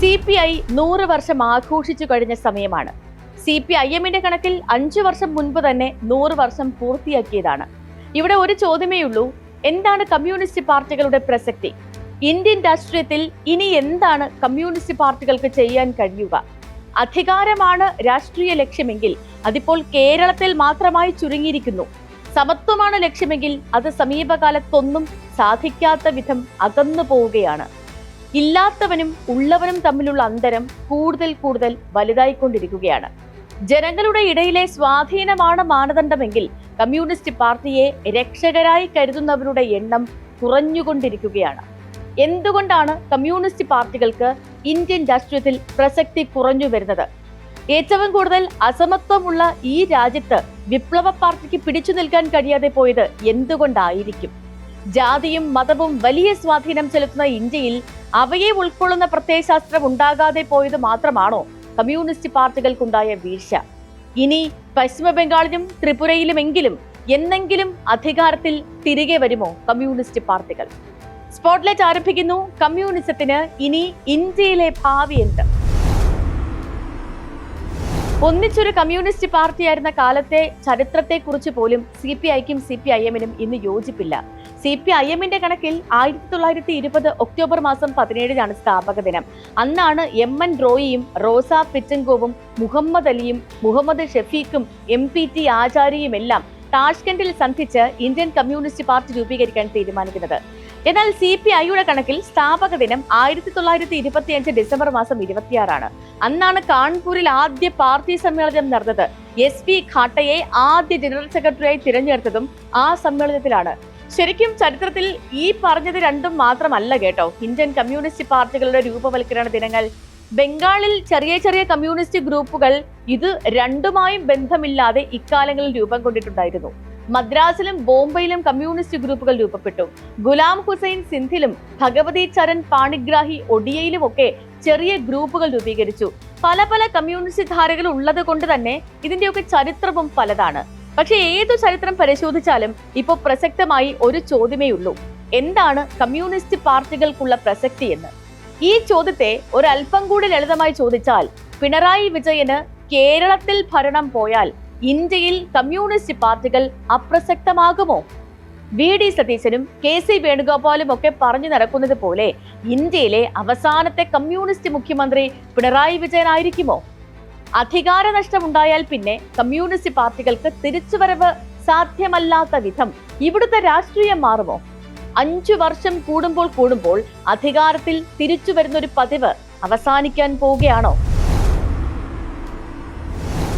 C P I നൂറ് വർഷം ആഘോഷിച്ചു കഴിഞ്ഞ സമയമാണ്. സി പി ഐ എമ്മിന്റെ കണക്കിൽ അഞ്ചു വർഷം മുൻപ് തന്നെ നൂറ് വർഷം പൂർത്തിയാക്കിയതാണ്. ഇവിടെ ഒരു ചോദ്യമേ ഉള്ളൂ എന്താണ് കമ്മ്യൂണിസ്റ്റ് പാർട്ടികളുടെ പ്രസക്തി? ഇന്ത്യൻ രാഷ്ട്രീയത്തിൽ ഇനി എന്താണ് കമ്മ്യൂണിസ്റ്റ് പാർട്ടികൾക്ക് ചെയ്യാൻ കഴിയുക? അധികാരമാണ് രാഷ്ട്രീയ ലക്ഷ്യമെങ്കിൽ അതിപ്പോൾ കേരളത്തിൽ മാത്രമായി ചുരുങ്ങിയിരിക്കുന്നു. സമത്വമാണ് ലക്ഷ്യമെങ്കിൽ അത് സമീപകാലത്തൊന്നും സാധിക്കാത്ത വിധം അകന്നു പോവുകയാണ് ഇല്ലാത്തവനും ഉള്ളവനും തമ്മിലുള്ള അന്തരം കൂടുതൽ കൂടുതൽ വലുതായിക്കൊണ്ടിരിക്കുകയാണ്. ജനങ്ങളുടെ ഇടയിലെ സ്വാധീനമാണ് മാനദണ്ഡമെങ്കിൽ കമ്മ്യൂണിസ്റ്റ് പാർട്ടിയെ രക്ഷകരായി കരുതുന്നവരുടെ എണ്ണം കുറഞ്ഞുകൊണ്ടിരിക്കുകയാണ്. എന്തുകൊണ്ടാണ് കമ്മ്യൂണിസ്റ്റ് പാർട്ടികൾക്ക് ഇന്ത്യൻ രാഷ്ട്രീയത്തിൽ പ്രസക്തി കുറഞ്ഞു വരുന്നത്? ഏറ്റവും കൂടുതൽ അസമത്വമുള്ള ഈ രാജ്യത്ത് വിപ്ലവ പാർട്ടിക്ക് പിടിച്ചു നിൽക്കാൻ കഴിയാതെ പോയത് എന്തുകൊണ്ടായിരിക്കും? ജാതിയും മതവും വലിയ സ്വാധീനം ചെലുത്തുന്ന ഇന്ത്യയിൽ അവയെ ഉൾക്കൊള്ളുന്ന പ്രത്യയശാസ്ത്രം ഉണ്ടാകാതെ പോയത് മാത്രമാണോ കമ്മ്യൂണിസ്റ്റ് പാർട്ടികൾക്കുണ്ടായ വീഴ്ച? ഇനി പശ്ചിമ ബംഗാളിലും ത്രിപുരയിലുമെങ്കിലും എന്നെങ്കിലും അധികാരത്തിൽ തിരികെ വരുമോ കമ്മ്യൂണിസ്റ്റ് പാർട്ടികൾ? സ്പോട്ട്ലൈറ്റ് ആരംഭിക്കുന്നു. കമ്മ്യൂണിസത്തിന് ഇനി ഇന്ത്യയിലെ ഭാവി എന്ത്? ഒന്നിച്ചൊരു കമ്മ്യൂണിസ്റ്റ് പാർട്ടിയായിരുന്ന കാലത്തെ ചരിത്രത്തെക്കുറിച്ച് പോലും സി പി ഐക്കും സി പി ഐ എമ്മിനും ഇന്ന് യോജിപ്പില്ല. സി പി ഐ എമ്മിന്റെ കണക്കിൽ ആയിരത്തി തൊള്ളായിരത്തി ഇരുപത് ഒക്ടോബർ മാസം പതിനേഴിലാണ് സ്ഥാപക ദിനം. അന്നാണ് എം എൻ റോയിയും റോസ പിറ്റങ്കോവും മുഹമ്മദ് അലിയും മുഹമ്മദ് ഷഫീഖും എം പി ടി ആചാര്യയും എല്ലാം താഷ്കണ്ടിൽ സന്ധിച്ച് ഇന്ത്യൻ കമ്മ്യൂണിസ്റ്റ് പാർട്ടി രൂപീകരിക്കാൻ തീരുമാനിക്കുന്നത്. എന്നാൽ സി പി ഐയുടെ കണക്കിൽ സ്ഥാപക ദിനം ആയിരത്തി തൊള്ളായിരത്തി ഇരുപത്തിയഞ്ച് ഡിസംബർ മാസം ഇരുപത്തിയാറാണ്. അന്നാണ് കാൺപൂരിൽ ആദ്യ പാർട്ടി സമ്മേളനം നടന്നത്. എസ് പി ഖാട്ടയെ ആദ്യ ജനറൽ സെക്രട്ടറിയായി തിരഞ്ഞെടുത്തതും ആ സമ്മേളനത്തിലാണ്. ശരിക്കും ചരിത്രത്തിൽ ഈ പറഞ്ഞത് രണ്ടും മാത്രമല്ല കേട്ടോ. ഇന്ത്യൻ കമ്മ്യൂണിസ്റ്റ് പാർട്ടികളുടെ രൂപവൽക്കരണ ദിനങ്ങൾ. ബംഗാളിൽ ചെറിയ ചെറിയ കമ്മ്യൂണിസ്റ്റ് ഗ്രൂപ്പുകൾ ഇത് രണ്ടുമായും ബന്ധമില്ലാതെ ഇക്കാലങ്ങളിൽ രൂപം കൊണ്ടിട്ടുണ്ടായിരുന്നു. മദ്രാസിലും ബോംബെയിലും കമ്മ്യൂണിസ്റ്റ് ഗ്രൂപ്പുകൾ രൂപപ്പെട്ടു. ഗുലാം ഹുസൈൻ സിന്ധിലും ഭഗവതി ചരൺ പാണിഗ്രാഹി ഒഡിയയിലും ഒക്കെ ചെറിയ ഗ്രൂപ്പുകൾ രൂപീകരിച്ചു. പല പല കമ്മ്യൂണിസ്റ്റ് ധാരകൾ ഉള്ളത് കൊണ്ട് തന്നെ ഇതിന്റെയൊക്കെ ചരിത്രവും പലതാണ്. പക്ഷെ ഏതു ചരിത്രം പരിശോധിച്ചാലും ഇപ്പോൾ പ്രസക്തമായി ഒരു ചോദ്യമേ ഉള്ളൂ. എന്താണ് കമ്മ്യൂണിസ്റ്റ് പാർട്ടികൾക്കുള്ള പ്രസക്തി എന്ന്? ഈ ചോദ്യത്തെ ഒരല്പം കൂടി ലളിതമായി ചോദിച്ചാൽ പിണറായി വിജയന് കേരളത്തിൽ ഭരണം പോയാൽ ഇന്ത്യയിൽ കമ്മ്യൂണിസ്റ്റ് പാർട്ടികൾ അപ്രസക്തമാകുമോ? വി. ഡി. സതീശനും കെ. സി. വേണുഗോപാലും ഒക്കെ പറഞ്ഞു നടക്കുന്നത് പോലെ ഇന്ത്യയിലെ അവസാനത്തെ കമ്മ്യൂണിസ്റ്റ് മുഖ്യമന്ത്രി പിണറായി വിജയനായിരിക്കുമോ? അധികാര നഷ്ടമുണ്ടായാൽ പിന്നെ കമ്മ്യൂണിസ്റ്റ് പാർട്ടികൾക്ക് തിരിച്ചുവരവ് സാധ്യമല്ലാത്ത വിധം ഇവിടുത്തെ രാഷ്ട്രീയം മാറുമോ? അഞ്ചു വർഷം കൂടുമ്പോൾ കൂടുമ്പോൾ അധികാരത്തിൽ തിരിച്ചു വരുന്ന ഒരു പതിവ് അവസാനിക്കാൻ പോവുകയാണോ?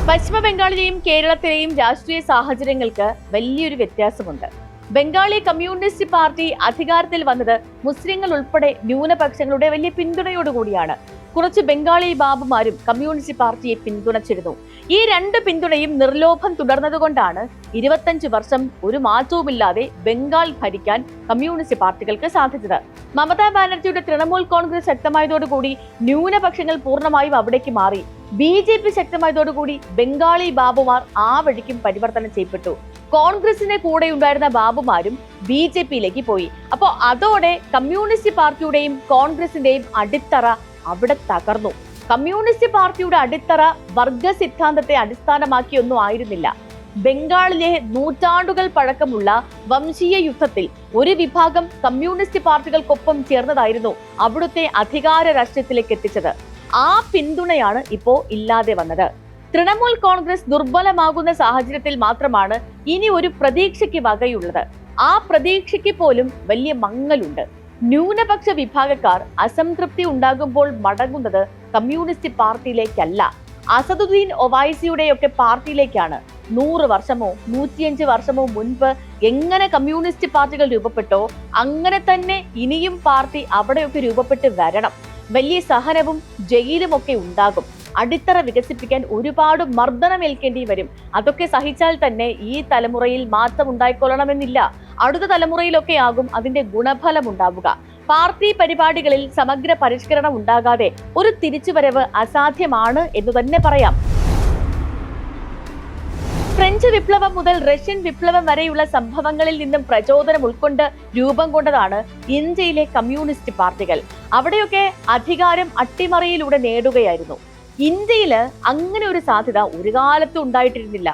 പശ്ചിമ ബംഗാളിലെയും കേരളത്തിലെയും രാഷ്ട്രീയ സാഹചര്യങ്ങൾക്ക് വലിയൊരു വ്യത്യാസമുണ്ട്. ബംഗാളി കമ്മ്യൂണിസ്റ്റ് പാർട്ടി അധികാരത്തിൽ വന്നത് മുസ്ലിങ്ങൾ ഉൾപ്പെടെ ന്യൂനപക്ഷങ്ങളുടെ വലിയ പിന്തുണയോടുകൂടിയാണ്. കുറച്ച് ബംഗാളി ബാബുമാരും കമ്മ്യൂണിസ്റ്റ് പാർട്ടിയെ പിന്തുണച്ചിരുന്നു. ഈ രണ്ട് പിന്തുണയും നിർലോഭം തുടർന്നതുകൊണ്ടാണ് ഇരുപത്തഞ്ച് വർഷം ഒരു മാറ്റവുമില്ലാതെ ബംഗാൾ ഭരിക്കാൻ കമ്മ്യൂണിസ്റ്റ് പാർട്ടികൾക്ക് സാധിച്ചത്. മമതാ ബാനർജിയുടെ തൃണമൂൽ കോൺഗ്രസ് ശക്തമായതോടുകൂടി ന്യൂനപക്ഷങ്ങൾ പൂർണമായും അവിടേക്ക് മാറി. ബി ജെ പി ശക്തമായതോടുകൂടി ബംഗാളി ബാബുമാർ ആ വഴിക്കും പരിവർത്തനം ചെയ്യപ്പെട്ടു. കോൺഗ്രസിന്റെ കൂടെ ഉണ്ടായിരുന്ന ബാബുമാരും ബി ജെ പിയിലേക്ക് പോയി. അപ്പോൾ അതോടെ കമ്മ്യൂണിസ്റ്റ് പാർട്ടിയുടെയും കോൺഗ്രസിന്റെയും അടിത്തറ അവിടെ തകർന്നു. കമ്മ്യൂണിസ്റ്റ് പാർട്ടിയുടെ അടിത്തറ വർഗ സിദ്ധാന്തത്തെ അടിസ്ഥാനമാക്കിയൊന്നും ആയിരുന്നില്ല. ബംഗാളിലെ നൂറ്റാണ്ടുകൾ പഴക്കമുള്ള വംശീയ യുദ്ധത്തിൽ ഒരു വിഭാഗം കമ്മ്യൂണിസ്റ്റ് പാർട്ടികൾക്കൊപ്പം ചേർന്നതായിരുന്നു അവിടുത്തെ അധികാര രാഷ്ട്രീയത്തിലേക്ക് എത്തിച്ചത്. ആ പിന്തുണയാണ് ഇപ്പോ ഇല്ലാതെ വന്നത്. തൃണമൂൽ കോൺഗ്രസ് ദുർബലമാകുന്ന സാഹചര്യത്തിൽ മാത്രമാണ് ഇനി ഒരു പ്രതീക്ഷയ്ക്ക് വകയുള്ളത്. ആ പ്രതീക്ഷയ്ക്ക് പോലും വലിയ മങ്ങലുണ്ട്. ന്യൂനപക്ഷ വിഭാഗക്കാർ അസംതൃപ്തി ഉണ്ടാകുമ്പോൾ മടങ്ങുന്നത് കമ്മ്യൂണിസ്റ്റ് പാർട്ടിയിലേക്കല്ല. അസദുദ്ദീൻ ഒവൈസിയുടെയൊക്കെ പാർട്ടിയിലേക്കാണ്. നൂറ് വർഷമോ നൂറ്റിയഞ്ച് വർഷമോ മുൻപ് എങ്ങനെ കമ്മ്യൂണിസ്റ്റ് പാർട്ടികൾ രൂപപ്പെട്ടോ അങ്ങനെ തന്നെ ഇനിയും പാർട്ടി അവിടെയൊക്കെ രൂപപ്പെട്ട് വരണം. വലിയ സഹനവും ജയിലും ഒക്കെ ഉണ്ടാകും. അടിത്തറ വികസിപ്പിക്കാൻ ഒരുപാട് മർദ്ദനമേൽക്കേണ്ടി വരും. അതൊക്കെ സഹിച്ചാൽ തന്നെ ഈ തലമുറയിൽ മാറ്റം ഉണ്ടായിക്കൊള്ളണമെന്നില്ല അടുത്ത തലമുറയിലൊക്കെ ആകും അതിന്റെ ഗുണഫലം ഉണ്ടാവുക പാർട്ടി പരിപാടികളിൽ സമഗ്ര പരിഷ്കരണം ഉണ്ടാകാതെ ഒരു തിരിച്ചുവരവ് അസാധ്യമാണ് എന്ന് തന്നെ പറയാം. ഫ്രഞ്ച് വിപ്ലവം മുതൽ റഷ്യൻ വിപ്ലവം വരെയുള്ള സംഭവങ്ങളിൽ നിന്നും പ്രചോദനം ഉൾക്കൊണ്ട് രൂപം കൊണ്ടതാണ് ഇന്ത്യയിലെ കമ്മ്യൂണിസ്റ്റ് പാർട്ടികൾ. അവിടെയൊക്കെ അധികാരം അട്ടിമറിയിലൂടെ നേടുകയായിരുന്നു. ഇന്ത്യയിൽ അങ്ങനെ ഒരു സാധ്യത ഒരു കാലത്തും ഉണ്ടായിട്ടിരുന്നില്ല.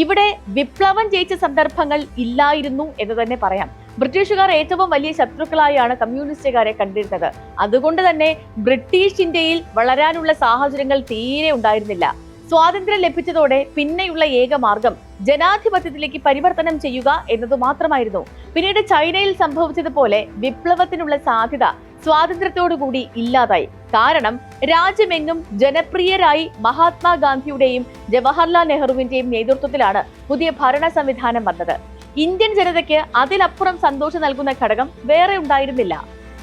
ഇവിടെ വിപ്ലവം ജയിച്ച സന്ദർഭങ്ങൾ ഇല്ലായിരുന്നു എന്ന് തന്നെ പറയാം. ബ്രിട്ടീഷുകാർ ഏറ്റവും വലിയ ശത്രുക്കളായാണ് കമ്മ്യൂണിസ്റ്റുകാരെ കണ്ടിരുന്നത്. അതുകൊണ്ട് തന്നെ ബ്രിട്ടീഷ് ഇന്ത്യയിൽ വളരാനുള്ള സാഹചര്യങ്ങൾ തീരെ ഉണ്ടായിരുന്നില്ല. സ്വാതന്ത്ര്യം ലഭിച്ചതോടെ പിന്നെയുള്ള ഏക മാർഗം ജനാധിപത്യത്തിലേക്ക് പരിവർത്തനം ചെയ്യുക എന്നതു മാത്രമായിരുന്നു. പിന്നീട് ചൈനയിൽ സംഭവിച്ചതുപോലെ വിപ്ലവത്തിനുള്ള സാധ്യത സ്വാതന്ത്ര്യത്തോടുകൂടി ഇല്ലാതായി. കാരണം രാജ്യമെങ്ങും ജനപ്രിയരായി മഹാത്മാഗാന്ധിയുടെയും ജവഹർലാൽ നെഹ്റുവിന്റെയും നേതൃത്വത്തിലാണ് പുതിയ ഭരണ സംവിധാനം വന്നത്. ഇന്ത്യൻ ജനതയ്ക്ക് അതിലപ്പുറം സന്തോഷം നൽകുന്ന ഘടകം വേറെ ഉണ്ടായിരുന്നില്ല.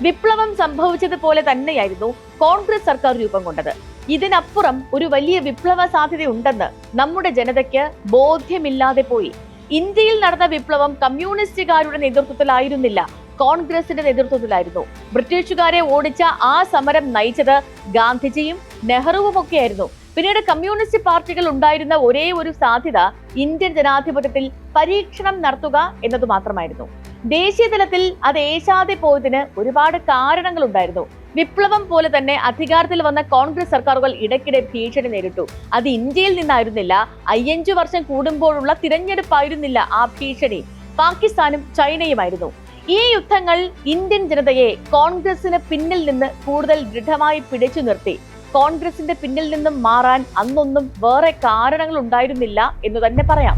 വിപ്ലവം സംഭവിച്ചതുപോലെ തന്നെയായിരുന്നു കോൺഗ്രസ് സർക്കാർ രൂപം കൊണ്ടത്. ഇതിനപ്പുറം ഒരു വലിയ വിപ്ലവ സാധ്യതയുണ്ടെന്ന് നമ്മുടെ ജനതയ്ക്ക് ബോധ്യമില്ലാതെ പോയി. ഇന്ത്യയിൽ നടന്ന വിപ്ലവം കമ്മ്യൂണിസ്റ്റുകാരുടെ നേതൃത്വത്തിലായിരുന്നില്ല. കോൺഗ്രസിന്റെ നേതൃത്വത്തിലായിരുന്നു. ബ്രിട്ടീഷുകാരെ ഓടിച്ച ആ സമരം നയിച്ചത് ഗാന്ധിജിയും നെഹ്റുവും ഒക്കെയായിരുന്നു പിന്നീട് കമ്മ്യൂണിസ്റ്റ് പാർട്ടികൾ ഉണ്ടായിരുന്ന ഒരേ ഒരു സാധ്യത ഇന്ത്യൻ ജനാധിപത്യത്തിൽ പരീക്ഷണം നടത്തുക എന്നത് മാത്രമായിരുന്നു. ദേശീയ തലത്തിൽ അത് ഏശാതെ പോയതിന് ഒരുപാട് കാരണങ്ങൾ ഉണ്ടായിരുന്നു വിപ്ലവം പോലെ തന്നെ അധികാരത്തിൽ വന്ന കോൺഗ്രസ് സർക്കാരുകൾ ഇടയ്ക്കിടെ ഭീഷണി നേരിട്ടു. അത് ഇന്ത്യയിൽ നിന്നായിരുന്നില്ല അയ്യഞ്ചു വർഷം കൂടുമ്പോഴുള്ള തിരഞ്ഞെടുപ്പായിരുന്നില്ല ആ ഭീഷണി. പാകിസ്ഥാനും ചൈനയുമായിരുന്നു. ഈ യുദ്ധങ്ങൾ ഇന്ത്യൻ ജനതയെ കോൺഗ്രസിന് പിന്നിൽ നിന്ന് കൂടുതൽ ദൃഢമായി പിടിച്ചു നിർത്തി. കോൺഗ്രസിന്റെ പിന്നിൽ നിന്നും മാറാൻ അന്നൊന്നും വേറെ കാരണങ്ങൾ ഉണ്ടായിരുന്നില്ല എന്ന് തന്നെ പറയാം.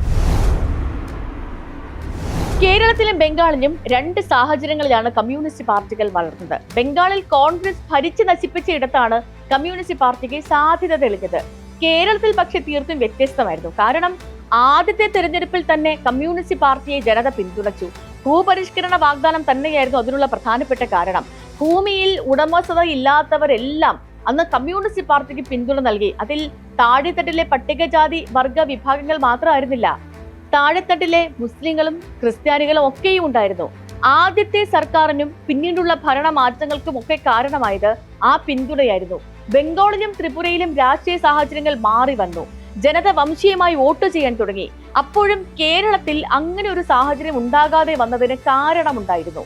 കേരളത്തിലും ബംഗാളിലും രണ്ട് സാഹചര്യങ്ങളിലാണ് കമ്മ്യൂണിസ്റ്റ് പാർട്ടികൾ വളർന്നത്. ബംഗാളിൽ കോൺഗ്രസ് ഭരിച്ചു നശിപ്പിച്ച ഇടത്താണ് കമ്മ്യൂണിസ്റ്റ് പാർട്ടിക്ക് സാധ്യത തെളിഞ്ഞത്. കേരളത്തിൽ പക്ഷെ തീർത്തും വ്യത്യസ്തമായിരുന്നു. കാരണം ആദ്യത്തെ തെരഞ്ഞെടുപ്പിൽ തന്നെ കമ്മ്യൂണിസ്റ്റ് പാർട്ടിയെ ജനത പിന്തുണച്ചു. ഭൂപരിഷ്കരണ വാഗ്ദാനം തന്നെയായിരുന്നു അതിനുള്ള പ്രധാനപ്പെട്ട കാരണം. ഭൂമിയിൽ ഉടമസ്ഥത ഇല്ലാത്തവരെല്ലാം അന്ന് കമ്മ്യൂണിസ്റ്റ് പാർട്ടിക്ക് പിന്തുണ നൽകി. അതിൽ താഴെത്തട്ടിലെ പട്ടികജാതി വർഗ വിഭാഗങ്ങൾ മാത്രമായിരുന്നില്ല. താഴെത്തട്ടിലെ മുസ്ലിങ്ങളും ക്രിസ്ത്യാനികളും ഒക്കെയും ഉണ്ടായിരുന്നു. ആദ്യത്തെ സർക്കാരിനും പിന്നീടുള്ള ഭരണ മാറ്റങ്ങൾക്കും ഒക്കെ കാരണമായത് ആ പിന്തുണയായിരുന്നു. ബംഗാളിലും ത്രിപുരയിലും രാഷ്ട്രീയ സാഹചര്യങ്ങൾ മാറി വന്നു. ജനത വംശീയമായി വോട്ട് ചെയ്യാൻ തുടങ്ങി. അപ്പോഴും കേരളത്തിൽ അങ്ങനെ ഒരു സാഹചര്യം ഉണ്ടാകാതെ വന്നതിന് കാരണമുണ്ടായിരുന്നു.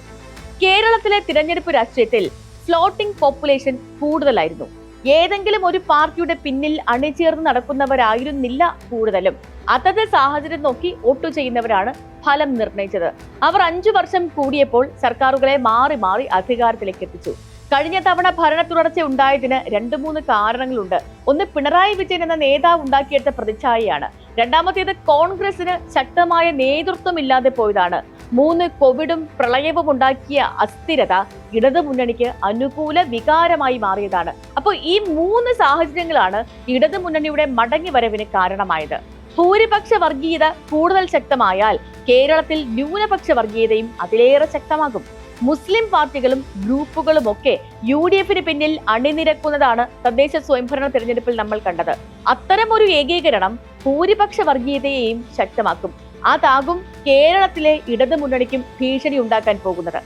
കേരളത്തിലെ തിരഞ്ഞെടുപ്പ് രാഷ്ട്രീയത്തിൽ ഫ്ലോട്ടിംഗ് പോപ്പുലേഷൻ കൂടുതലായിരുന്നു. ഏതെങ്കിലും ഒരു പാർട്ടിയുടെ പിന്നിൽ അണിചേർന്ന് നടക്കുന്നവരായിരുന്നില്ല കൂടുതലും. അതത് സാഹചര്യം നോക്കി വോട്ട് ചെയ്യുന്നവരാണ് ഫലം നിർണയിച്ചത്. അവർ അഞ്ചു വർഷം കൂടിയപ്പോൾ സർക്കാരുകളെ മാറി മാറി അധികാരത്തിലേക്ക് എത്തിച്ചു. കഴിഞ്ഞ തവണ ഭരണ തുടർച്ച ഉണ്ടായതിന് രണ്ട് മൂന്ന് കാരണങ്ങളുണ്ട്. ഒന്ന് പിണറായി വിജയൻ എന്ന നേതാവ് ഉണ്ടാക്കിയെടുത്ത പ്രതിച്ഛായയാണ്. രണ്ടാമത്തേത് കോൺഗ്രസിന് ശക്തമായ നേതൃത്വം ഇല്ലാതെ പോയതാണ്. മൂന്ന് കോവിഡും പ്രളയവും ഉണ്ടാക്കിയ അസ്ഥിരത ഇടതുമുന്നണിക്ക് അനുകൂല വികാരമായി മാറിയതാണ്. അപ്പോൾ ഈ മൂന്ന് സാഹചര്യങ്ങളാണ് ഇടതുമുന്നണിയുടെ മടങ്ങി വരവിന് കാരണമായത്. ഭൂരിപക്ഷ വർഗീയത കൂടുതൽ ശക്തമായാൽ കേരളത്തിൽ ന്യൂനപക്ഷ വർഗീയതയും അതിലേറെ ശക്തമാകും. മുസ്ലിം പാർട്ടികളും ഗ്രൂപ്പുകളും ഒക്കെ യു ഡി എഫിന് പിന്നിൽ അണിനിരക്കുന്നതാണ് തദ്ദേശ സ്വയംഭരണ തെരഞ്ഞെടുപ്പിൽ നമ്മൾ കണ്ടത്. അത്തരം ഒരു ഏകീകരണം ഭൂരിപക്ഷ വർഗീയതയെയും ശക്തമാക്കും. അതാകും കേരളത്തിലെ ഇടതു മുന്നണിക്കും ഭീഷണി ഉണ്ടാക്കാൻ പോകുന്നത്.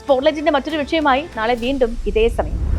സ്പോട്ട്ലൈറ്റിന്റെ മറ്റൊരു വിഷയമായി നാളെ വീണ്ടും ഇതേ സമയം.